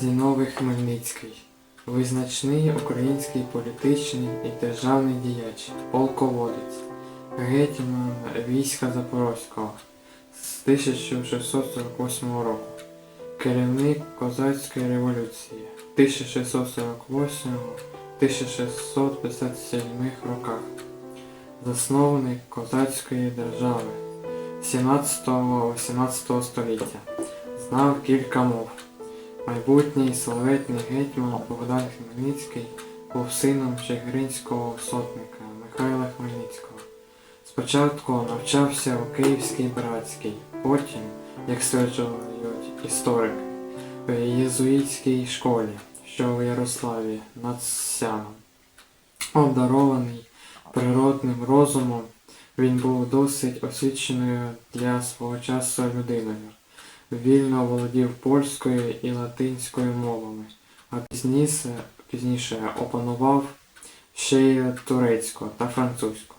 Зіновий Хмельницький, визначний український політичний і державний діяч, полководець, гетьман війська Запорозького з 1648 року, керівник козацької революції 1648-1657 роках, засновник козацької держави 17-18 століття, знав кілька мов. Майбутній славетний гетьман Богдан Хмельницький був сином чигиринського сотника Михайла Хмельницького. Спочатку навчався у Київській братській, потім, як стверджують історики, в єзуїтській школі, що у Ярославі над Сяном. Обдарований природним розумом, він був досить освіченою для свого часу людиною вільно володів польською і латинською мовами, а пізніше, пізніше опанував ще й турецьку та французьку.